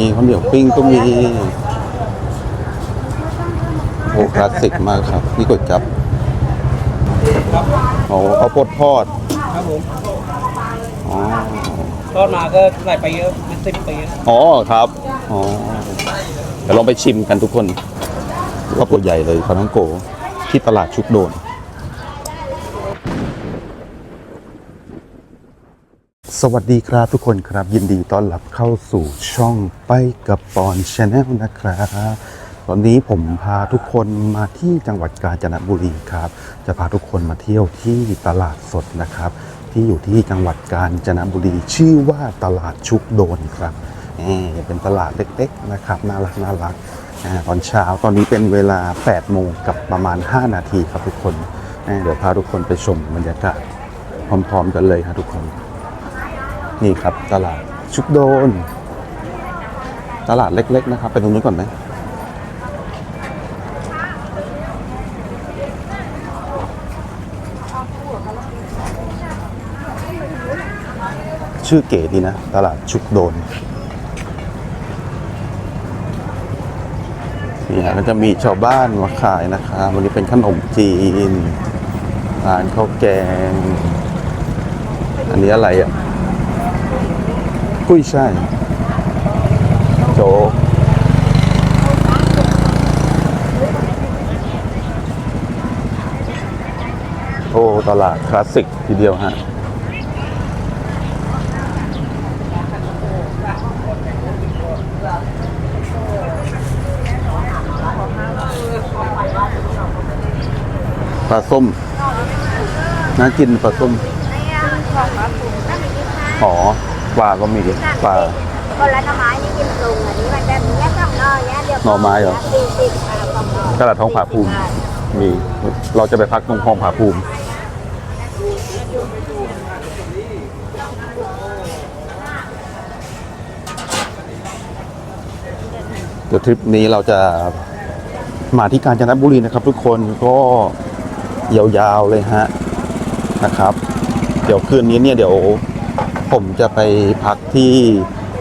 นี่ข้าวเหนียวปิ้งก็มีโอ้คลาสสิกมากครับ นี่ก๋วยจับครับโอ้ข้าวโพดทอดครับผมอ๋อทอดมาก็หลายปีแล้วเป็นสิบปีแล้วอ๋อครับอ๋อเดี๋ยวลองไปชิมกันทุกคนว่าตัวใหญ่เลยปลาท้องโก ที่ตลาดชุกโดน สวัสดีครับทุกคนครับ ยินดีต้อนรับเข้าสู่ช่องไปกับปอนชาแนลนะครับตอนนี้ผมพาทุกคนมาที่จังหวัดกาญจนบุรีครับ จะพาทุกคนมาเที่ยวที่ตลาดสดนะครับ ที่อยู่ที่จังหวัดกาญจนบุรี ชื่อว่าตลาดชุกโดนครับเป็นตลาดเล็กๆนะครับน่ารักน่ารักตอนเช้าตอนนี้เป็นเวลา 8 โมงกับประมาณ 5 นาทีครับทุกคน เดี๋ยวพาทุกคนไปชมบรรยากาศพร้อมๆกันเลยครับทุกคน นี่ครับตลาดชุกโดน ตลาดเล็ก ๆ นะครับ ไปตรงนู้นก่อนไหมชื่อเก๋ดีนะ ตลาดชุกโดนนี่ฮะก็จะมีชาวบ้านมาขายนะครับวันนี้เป็นขนมจีนร้านข้าวแกง อันนี้อะไรอะ กุ้ยช่ายโจ๊กโอ้ตลาดคลาสสิกทีเดียวฮะปลาส้มน่ากินปลาส้มอ๋อ ปลาก็มีปลาคนละหน่อไม้นี่กินปรุงอันนี้มันแบบนี้ต้องนอเนี้ยเดี๋ยวหน่อไม้เหรอสี่สิบอ่าสองหน่อตลาดท้องผาภูมิ มี เราจะไปพักตรงคลองผาภูมิเดี๋ยวทริปนี้เราจะมาที่กาญจนบุรีนะครับ ทุกคนก็ยาวๆเลยฮะนะครับ เดี๋ยวคืนนี้เนี่ยเดี๋ยว ผมจะไปพักที่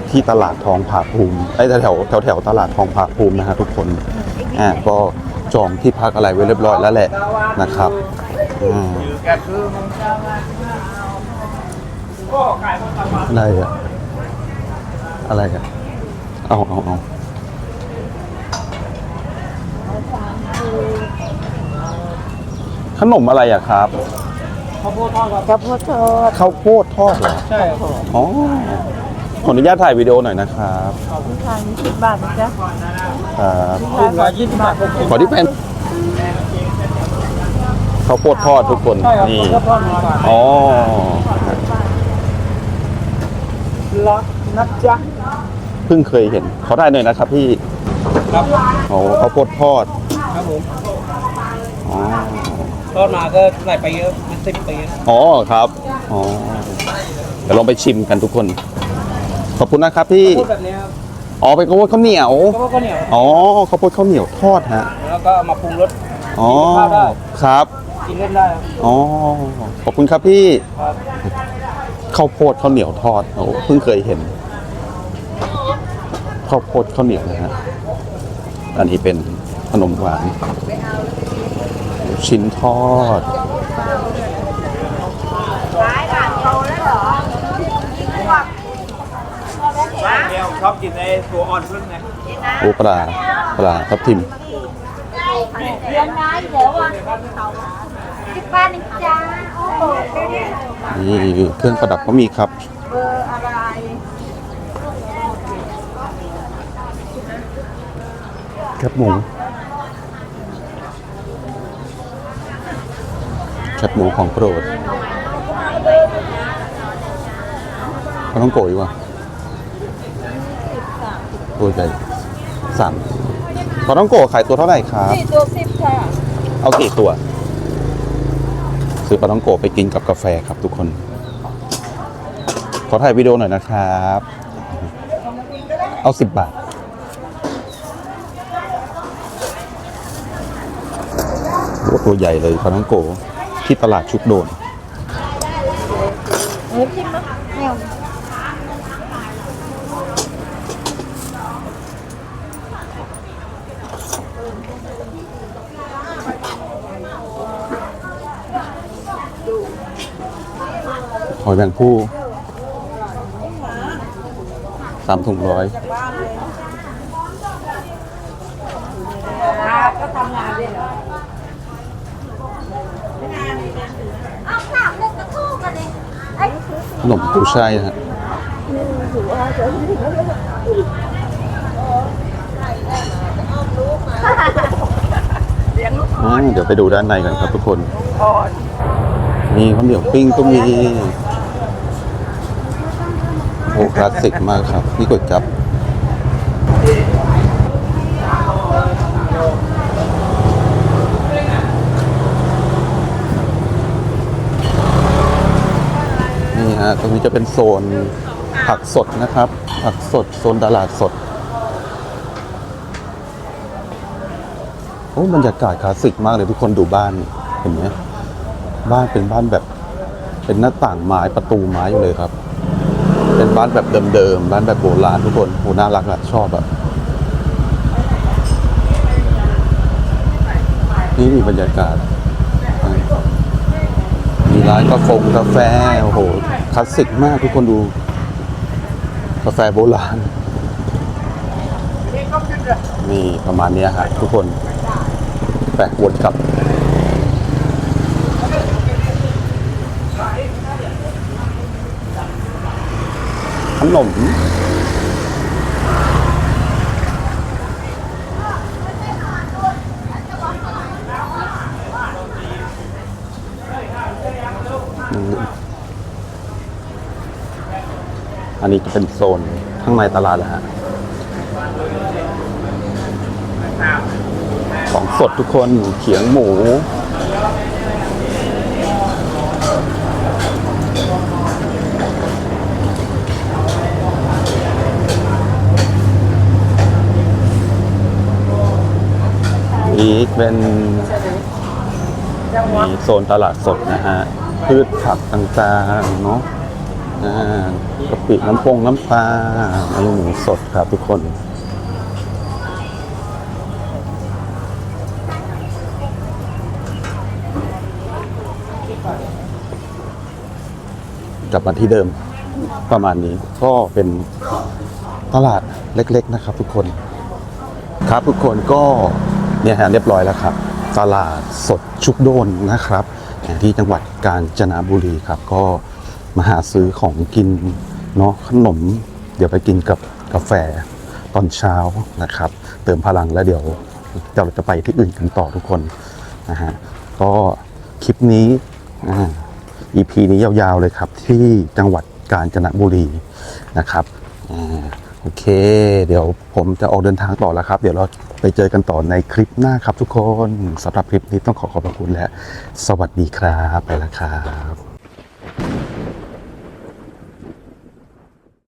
ที่ตลาดทองผาภูมิไอ้แถวแถวแถวตลาดทองผาภูมินะฮะทุกคนอ่าก็จองที่พักอะไรไว้เรียบร้อยแล้วแหละนะครับอืมแกคือมึงก็ขายมันตลาดอะไรอะอะไรอะเอาเอาเอาขนมอะไรอะครับ ข้าวโพดทอดครับกระพุ้ทอดข้าวโพดทอดเหรอใช่ครับอ๋อขออนุญาตถ่ายวิดีโอหน่อยนะครับทานสิบบาทนะจ๊ะครับลูกละยี่สิบบาทผมกินขอที่เป็นข้าวโพดทอดทุกคนใช่ครับนี่ข้าวโพดทอดมาอ๋อรักนะจ๊ะเพิ่งเคยเห็นขอได้หน่อยนะครับพี่ครับโอ้ข้าวโพดทอดครับผมอ๋อทอดมาก็หลายปีแล้วเป็น สิบปีแล้วอ๋อครับอ๋อเดี๋ยวลองไปชิมกันทุกคน ขอบคุณนะครับพี่พูดแบบนี้ครับอ๋อเป็นข้าวโพดข้าวเหนียวข้าวโพดข้าวเหนียวอ๋อข้าวโพดข้าวเหนียวทอดฮะแล้วก็เอามาปรุงรสอ๋อกินข้าวได้ครับ กินเล่นได้ครับอ๋อขอบคุณครับพี่ครับข้าวโพดข้าวเหนียวทอดโอ้เพิ่งเคยเห็นข้าวโพดข้าวเหนียวนะฮะอันนี้เป็นขนมหวาน ชิ้นทอด ขายบาทโตแล้วเหรอ เดียวชอบกินในตัวอ่อนพึ่งไงโอ้ปลาปลาทับทิมเรียนน้อยเดี๋ยววันสิบบาทนึงจ้าโอ้โหนี่เครื่องประดับก็มีครับ เบอร์อะไรแคบหมูแคบหมูของโปรดเขาต้องโกยว่ะ ตัวใหญ่สั่งเขาต้องโกะขายตัวเท่าไหร่ครับ สี่ตัวสิบค่ะเอากี่ตัว ซื้อปลาต้องโกะไปกินกับกาแฟครับทุกคน ขอถ่ายวิดีโอหน่อยนะครับ เอาสิบบาทโอ้ตัวใหญ่เลยปลาต้องโกะที่ตลาดชุกโดน เออจิ้ หอยแมงผู้สามถุงร้อยขนขนมกุ้ยช่ายฮะ อ่าเดี๋ยวไปดูด้านในกันครับทุกคน มีข้าวเหนียวปิ้งก็มีโอ้คลาสสิกมากครับ นี่ก๋วยจับ นี่ฮะตรงนี้จะเป็นโซนผักสดนะครับ ผักสด โซนตลาดสด อ้บรรยากาศคลาสสิกมากเลยทุกคนดูบ้านเห็นไหมบ้านเป็นบ้านแบบเป็นหน้าต่างไม้ประตูไม้อยู่เลยครับ เป็นบ้านแบบเดิมๆบ้านแบบโบราณทุกคนโหน่ารักอะชอบอะนี่มีบรรยากาศมีร้านกาแฟกาแฟโอ้โหคลาสสิกมากทุกคนดู กาแฟโบราณนี่ประมาณนี้ฮะทุกคน แปลกวนกลับขนมอืมอันนี้จะเป็นโซนข้างในตลาดแหละฮะ ของสดทุกคนเขียงหมู อีกเป็นมีโซนตลาดสดนะฮะ พืชผักต่างๆ เนาะกะปิน้ำปงน้ำปลาไอหมูสดครับทุกคน กลับมาที่เดิมประมาณนี้ก็เป็นตลาดเล็กๆนะครับ ทุกคนครับทุกคนก็เนี่ยฮะเรียบร้อยแล้วครับ ตลาดสดชุกโดนนะครับ ที่จังหวัดกาญจนบุรีครับ ก็มาหาซื้อของกินเนาะขนม เดี๋ยวไปกินกับกาแฟตอนเช้านะครับ เติมพลังแล้วเดี๋ยวเราจะไปที่อื่นกันต่อทุกคนนะฮะก็คลิปนี้อ่า EP นี้ยาวๆเลยครับ ที่จังหวัดกาญจนบุรีนะครับอโอเค เดี๋ยวผมจะออกเดินทางต่อแล้วครับ เดี๋ยวเราไปเจอกันต่อในคลิปหน้าครับทุกคนสำหรับคลิปนี้ต้องขอขอบพระคุณและ สวัสดีครับไปแล้วครับ